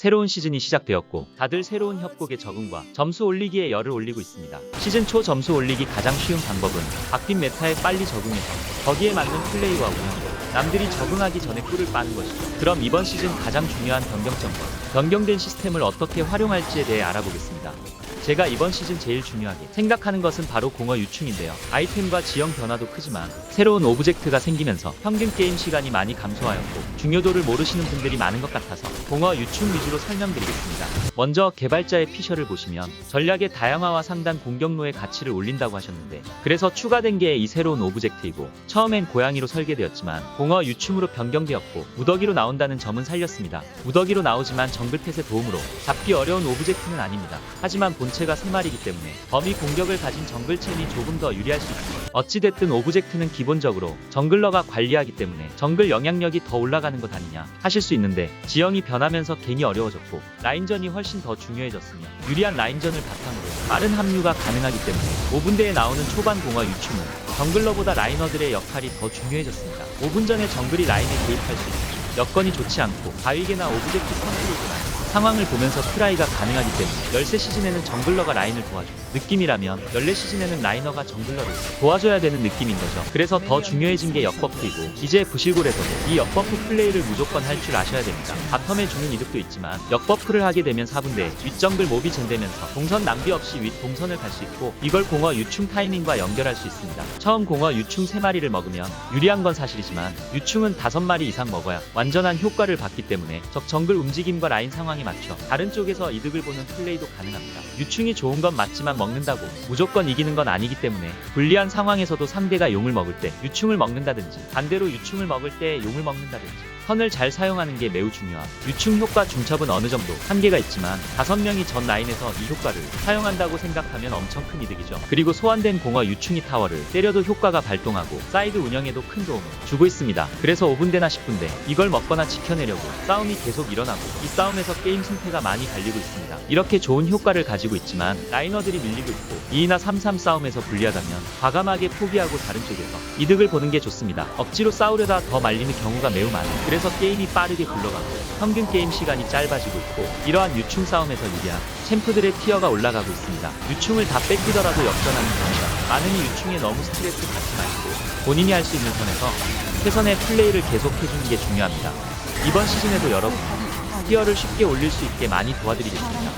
새로운 시즌이 시작되었고 다들 새로운 협곡의 적응과 점수 올리기에 열을 올리고 있습니다. 시즌 초 점수 올리기 가장 쉬운 방법은 바뀐 메타에 빨리 적응해서 거기에 맞는 플레이와 운영으로 남들이 적응하기 전에 꿀을 빠는 것이죠. 그럼 이번 시즌 가장 중요한 변경점과 변경된 시스템을 어떻게 활용할지에 대해 알아보겠습니다. 제가 이번 시즌 제일 중요하게 생각하는 것은 바로 공허 유충인데요. 아이템과 지형 변화도 크지만 새로운 오브젝트가 생기면서 평균 게임 시간이 많이 감소하였고 중요도를 모르시는 분들이 많은 것 같아서 공허 유충 위주로 설명드리겠습니다. 먼저 개발자의 피셔를 보시면 전략의 다양화와 상단 공격로의 가치를 올린다고 하셨는데 그래서 추가된 게 이 새로운 오브젝트이고 처음엔 고양이로 설계되었지만 공허 유충으로 변경되었고 무더기로 나온다는 점은 살렸습니다. 무더기로 나오지만 정글펫의 도움으로 잡기 어려운 오브젝트는 아닙니다. 하지만 본 체가 3마리이기 때문에 범위 공격을 가진 정글챔이 조금 더 유리할 수 있습니다. 어찌됐든 오브젝트는 기본적으로 정글러가 관리하기 때문에 정글 영향력이 더 올라가는 것 아니냐 하실 수 있는데 지형이 변하면서 괜히 어려워졌고 라인전이 훨씬 더 중요해졌으며 유리한 라인전을 바탕으로 빠른 합류가 가능하기 때문에 5분대에 나오는 초반 공화 유충은 정글러보다 라이너들의 역할이 더 중요해졌습니다. 5분 전에 정글이 라인에 개입할 수 있고 여건이 좋지 않고 바위개나 오브젝트 컨트롤이나 상황을 보면서 트라이가 가능하기 때문에 열세 시즌에는 정글러가 라인을 도와줘. 느낌이라면 열네 시즌에는 라이너가 정글러를 도와줘야 되는 느낌인 거죠. 그래서 더 중요해진 게 역버프이고 이제 부실골에서도 이 역버프 플레이를 무조건 할 줄 아셔야 됩니다. 바텀에 주는 이득도 있지만 역버프를 하게 되면 4분대 윗정글 몹이 젠되면서 동선 낭비 없이 윗 동선을 갈 수 있고 이걸 공허 유충 타이밍과 연결할 수 있습니다. 처음 공허 유충 3마리를 먹으면 유리한 건 사실이지만 유충은 5마리 이상 먹어야 완전한 효과를 받기 때문에 적 정글 움직임과 라인 상황 에 맞춰 다른 쪽에서 이득을 보는 플레이도 가능합니다. 유충이 좋은 건 맞지만 먹는다고 무조건 이기는 건 아니기 때문에 불리한 상황에서도 상대가 용을 먹을 때 유충을 먹는다든지 반대로 유충을 먹을 때 용을 먹는다든지 선을 잘 사용하는 게 매우 중요함. 유충 효과 중첩은 어느 정도 한계가 있지만 다섯 명이 전 라인에서 이 효과를 사용한다고 생각하면 엄청 큰 이득이죠. 그리고 소환된 공허 유충이 타워를 때려도 효과가 발동하고 사이드 운영에도 큰 도움을 주고 있습니다. 그래서 5분대나 10분대 이걸 먹거나 지켜내려고 싸움이 계속 일어나고 이 싸움에서 게임 승패가 많이 갈리고 있습니다. 이렇게 좋은 효과를 가지고 있지만 라이너들이 밀리고 있고 2나 3-3 싸움에서 불리하다면 과감하게 포기하고 다른 쪽에서 이득을 보는 게 좋습니다. 억지로 싸우려다 더 말리는 경우가 매우 많아요. 그래서 게임이 빠르게 굴러가고 평균 게임 시간이 짧아지고 있고 이러한 유충 싸움에서 유리한 챔프들의 티어가 올라가고 있습니다. 유충을 다 뺏기더라도 역전하는 경우가 많으니 유충에 너무 스트레스 받지 마시고 본인이 할 수 있는 선에서 최선의 플레이를 계속해주는 게 중요합니다. 이번 시즌에도 여러분 티어를 쉽게 올릴 수 있게 많이 도와드리겠습니다.